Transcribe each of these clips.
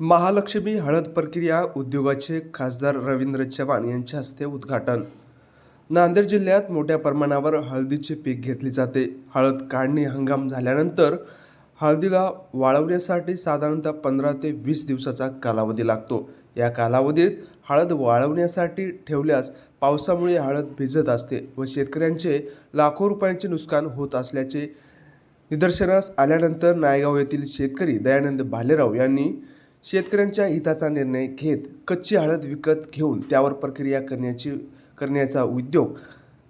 महालक्ष्मी हळद प्रक्रिया उद्योगाचे खासदार रवींद्र चव्हाण यांच्या हस्ते उद्घाटन. नांदेड जिल्ह्यात मोठ्या प्रमाणावर हळदीचे पीक घेतले जाते. हळद काढणी हंगाम झाल्यानंतर हळदीला वाळवण्यासाठी साधारणतः पंधरा ते वीस दिवसाचा कालावधी लागतो. या कालावधीत हळद वाळवण्यासाठी ठेवल्यास पावसामुळे हळद भिजत असते व शेतकऱ्यांचे लाखो रुपयांचे नुकसान होत असल्याचे निदर्शनास आल्यानंतर नायगाव येथील शेतकरी दयानंद भालेराव यांनी शेतकऱ्यांच्या हिताचा निर्णय घेत कच्ची हळद विकत घेऊन त्यावर प्रक्रिया करण्याची करण्याचा उद्योग.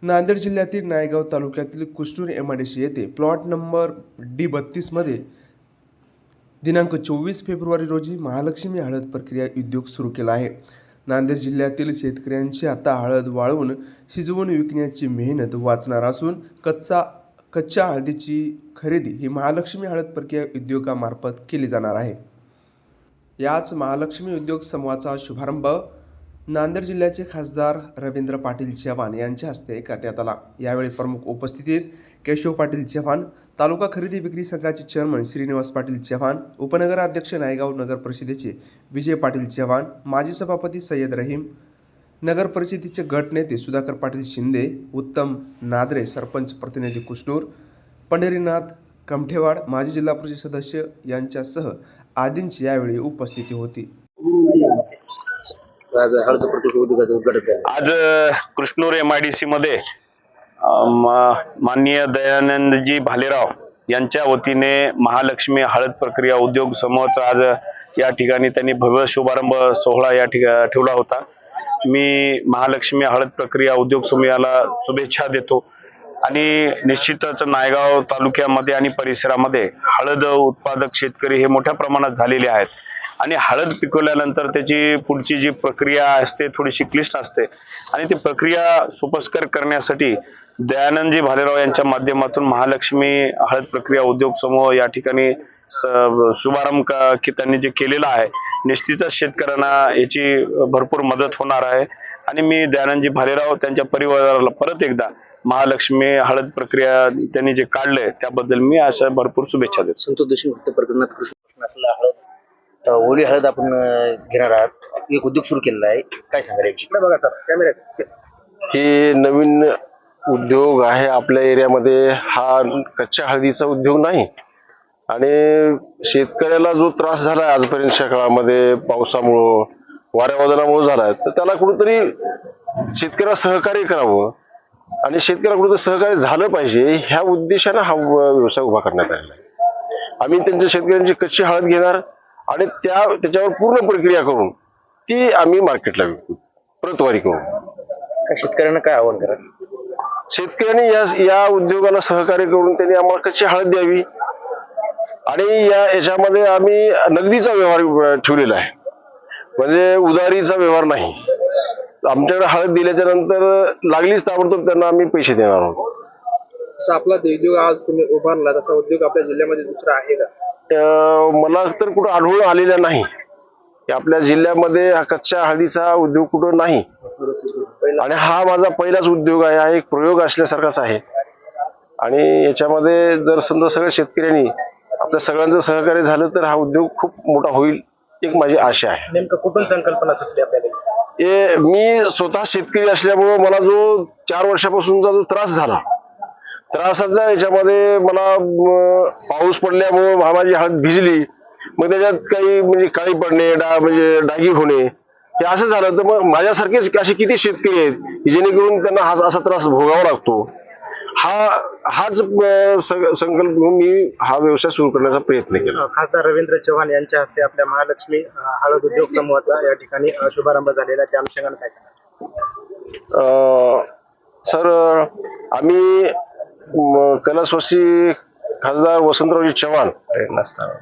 नांदेड जिल्ह्यातील नायगाव तालुक्यातील कुष्णूर एम येथे प्लॉट नंबर डी बत्तीसमध्ये दिनांक चोवीस फेब्रुवारी रोजी महालक्ष्मी हळद प्रक्रिया उद्योग सुरू केला आहे. नांदेड जिल्ह्यातील शेतकऱ्यांची आता हळद वाळवून शिजवून विकण्याची मेहनत वाचणार असून कच्चा कच्च्या हळदीची खरेदी ही महालक्ष्मी हळद प्रक्रिया उद्योगामार्फत केली जाणार आहे. याच महालक्ष्मी उद्योग समूहाचा शुभारंभ नांदेड जिल्ह्याचे खासदार रवींद्र पाटील चव्हाण यांच्या हस्ते करण्यात आला. यावेळी प्रमुख उपस्थितीत केशव पाटील चव्हाण तालुका खरेदी विक्री संघाचे चेअरमन श्रीनिवास पाटील चव्हाण उपनगराध्यक्ष नायगाव नगर परिषदेचे विजय पाटील चव्हाण माजी सभापती सय्यद रहीम नगर परिषदेचे गटनेते सुधाकर पाटील शिंदे उत्तम नादरे सरपंच प्रतिनिधी कुष्णूर पंढरीनाथ कमठेवाड माजी जिल्हा परिषद सदस्य यांच्यासह आदींची यावेळी उपस्थिती होती. आज हळद प्रकल्प उद्योगाचं उद्घाटन झालं. आज अ, Krishnur M I D C मध्ये माननीय दयानंदजी भालेराव यांच्या वतीने महालक्ष्मी हळद प्रक्रिया उद्योग समूहाचा आज या ठिकाणी त्यांनी भव्य शुभारंभ सोहळा या ठिकाणी ठेवला होता. मी महालक्ष्मी हळद प्रक्रिया उद्योग समूहाला शुभेच्छा देतो. आणि निश्चितच नायगाव तालुक्यामध्ये आणि परिसरामध्ये हळद उत्पादक शेतकरी हे मोठ्या प्रमाणात झालेले आहेत. आणि हळद पिकवल्यानंतर त्याची पुढची जी प्रक्रिया असते थोडीशी क्लिष्ट असते. आणि ती प्रक्रिया सोपस्कर करण्यासाठी दयानंदजी भालेराव यांच्या माध्यमातून महालक्ष्मी हळद प्रक्रिया उद्योग समूह या ठिकाणी स- शुभारंभ का- की त्यांनी जे केलेला आहे निश्चितच शेतकऱ्यांना याची भरपूर मदत होणार आहे. आणि मी दयानंदजी भालेराव त्यांच्या परिवाराला परत एकदा महालक्ष्मी हळद प्रक्रिया त्यांनी जे काढलंय त्याबद्दल मी अशा भरपूर शुभेच्छा देतो. संतोष देशमुख प्रकरणात कृष्ण असलेला हळद ओली हळद आपण घेणार आहात. एक उद्योग सुरू केलेला आहे. काय सांगा याची? बघा सर कॅमेऱ्यात हे नवीन उद्योग आहे आपल्या एरियामध्ये. हा कच्च्या हळदीचा उद्योग नाही. आणि शेतकऱ्याला जो त्रास झाला आजपर्यंतच्या काळामध्ये पावसामुळं वाऱ्या वादळामुळे झालाय तर त्याला कुठेतरी शेतकऱ्याला सहकार्य करावं. आणि शेतकऱ्याला कुठेतरी सहकार्य झालं पाहिजे ह्या उद्देशानं हा व्यवसाय उभा करण्यात आलेला आहे. आम्ही त्यांच्या शेतकऱ्यांची कच्ची हळद घेणार आणि त्या त्याच्यावर पूर्ण प्रक्रिया करून ती आम्ही मार्केटला विकू प्रतवारी करून. काय शेतकऱ्यांना काय आव्हान करा शेतकऱ्यांनी या या उद्योगाला सहकार्य करून त्यांनी आम्हाला कच्ची हळद द्यावी. आणि या याच्यामध्ये आम्ही नगदीचा व्यवहार ठेवलेला आहे. म्हणजे उधारीचा व्यवहार नाही. आमच्याकडे हळद दिल्याच्या नंतर लागलीच ताबडतोब त्यांना आम्ही पैसे देणार आहोत. जसा आपला उद्योग आज तुम्ही उभारला तसा उद्योग आपल्या जिल्ह्यामध्ये दुसरा आहे का? अ, मला तर कुठं आढळून आलेला नाही. की आपल्या जिल्ह्यामध्ये हा कच्च्या हळदीचा उद्योग कुठं नाही. आणि हा माझा पहिलाच उद्योग आहे हा एक प्रयोग असल्यासारखाच आहे. आणि याच्यामध्ये जर समजा सगळ्या शेतकऱ्यांनी आपल्या सगळ्यांचं सहकार्य झालं तर हा उद्योग खूप मोठा होईल एक माझी आशा आहे. नेमकं कुठून संकल्पना सुचली आपल्याला? हे मी स्वतः शेतकरी असल्यामुळं मला जो चार वर्षापासूनचा जो त्रास झाला त्रासाचा याच्यामध्ये मला पाऊस पडल्यामुळं माझी हळद भिजली. मग त्याच्यात काही म्हणजे काळी पडणे डा म्हणजे डागी होणे हे असं झालं. तर मग माझ्यासारखेच असे किती शेतकरी आहेत की जेणेकरून त्यांना हा असा त्रास भोगावा लागतो. हा हाच संकल्प घेऊन मी हा व्यवसाय सुरू करण्याचा प्रयत्न केला खासदार रवींद्र चव्हाण यांच्या हस्ते आपल्या महालक्ष्मी हळद उद्योग समूहाचा या ठिकाणी शुभारंभ झालेला. त्या अनुषंगाने काय सर आम्ही कैलासवासी खासदार वसंतरावजी चव्हाण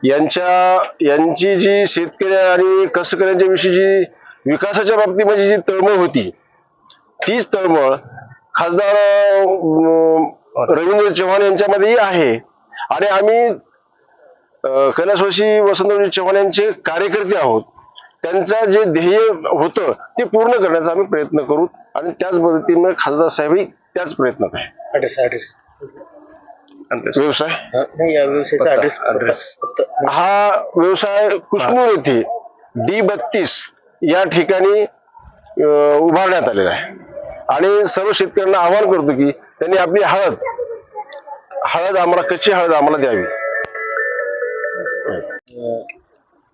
यांच्या यांची जी शेतकरी आणि कष्टकऱ्यांच्या विषयी जी विकासाच्या बाबतीमध्ये जी तळमळ होती तीच तळमळ खासदार रवींद्र चव्हाण यांच्यामध्येही आहे. आणि आम्ही कैलासवासी वसंतरावजी चव्हाण यांचे कार्यकर्ते आहोत. त्यांचं जे ध्येय होतं ते पूर्ण करण्याचा आम्ही प्रयत्न करू आणि त्याच पद्धतीने खासदार साहेबही त्याच प्रयत्नात आहे. ऍड्रेस ऍड्रेस व्यवसाय? हा व्यवसाय कुसनूर येथे डी बत्तीस या ठिकाणी उभारण्यात आलेला आहे. आणि सर्व शेतकऱ्यांना आवाहन करतो की त्यांनी आपली हळद हळद आम्हाला कच्ची हळद आम्हाला द्यावी.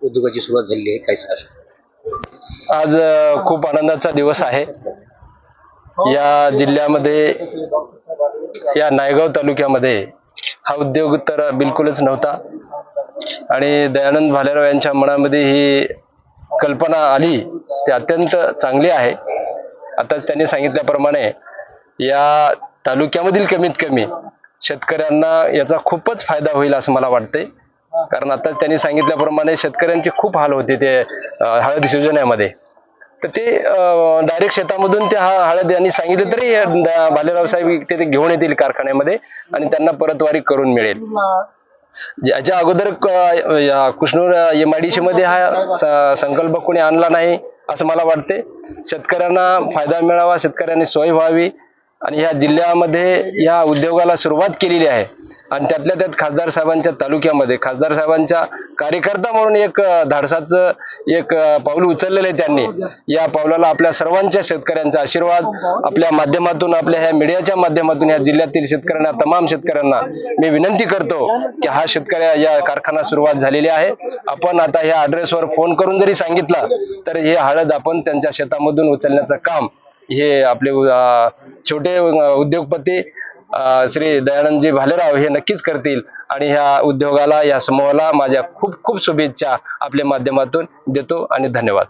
उद्योगाची सुरुवात झालेली आहे. काय सांगाल? आज खूप आनंदाचा दिवस आहे. या जिल्ह्यामध्ये या नायगाव तालुक्यामध्ये हा उद्योग तर बिलकुलच नव्हता. आणि दयानंद भालेराव यांच्या मनामध्ये ही कल्पना आली ती अत्यंत चांगली आहे. आता त्यांनी सांगितल्याप्रमाणे या तालुक्यामधील कमीत कमी शेतकऱ्यांना याचा खूपच फायदा होईल असं मला वाटते कारण आता त्यांनी सांगितल्याप्रमाणे शेतकऱ्यांचे खूप हाल होते ते हळद योजनेमध्ये तर ते डायरेक्ट शेतामधून ते हा हळद यांनी सांगितलं तरी भालेराव साहेब ते घेऊन येतील कारखान्यामध्ये आणि त्यांना परतवारी करून मिळेल. ज्याच्या अगोदर Krishna Krishnur M I D C मध्ये हा संकल्प कोणी आणला नाही असं मला वाटते. शेतकऱ्यांना फायदा मिळावा शेतकऱ्यांनी सोय व्हावी आणि ह्या जिल्ह्यामध्ये या उद्योगाला सुरुवात केलेली आहे. आणि त्यातल्या त्यात खासदार साहेबांच्या तालुक्यामध्ये खासदार साहेबांच्या कार्यकर्ता म्हणून एक धाडसाचं एक पाऊल उचललेलं आहे त्यांनी. या पावलाला आपल्या सर्वांच्या शेतकऱ्यांचा आशीर्वाद आपल्या माध्यमातून आपल्या ह्या मीडियाच्या माध्यमातून या जिल्ह्यातील शेतकऱ्यांना तमाम शेतकऱ्यांना मी विनंती करतो की हा शेतकऱ्या या कारखाना सुरुवात झालेली आहे. आपण आता ह्या ऍड्रेसवर फोन करून जरी सांगितला तर हे हळद आपण त्यांच्या शेतामधून उचलण्याचं काम हे आपले छोटे उद्योगपती श्री दयानंदजी भालेराव हे नक्कीच करतील आणि ह्या उद्योगाला या समूहाला माझ्या खूप खूप शुभेच्छा आपल्या माध्यमातून देतो आणि धन्यवाद.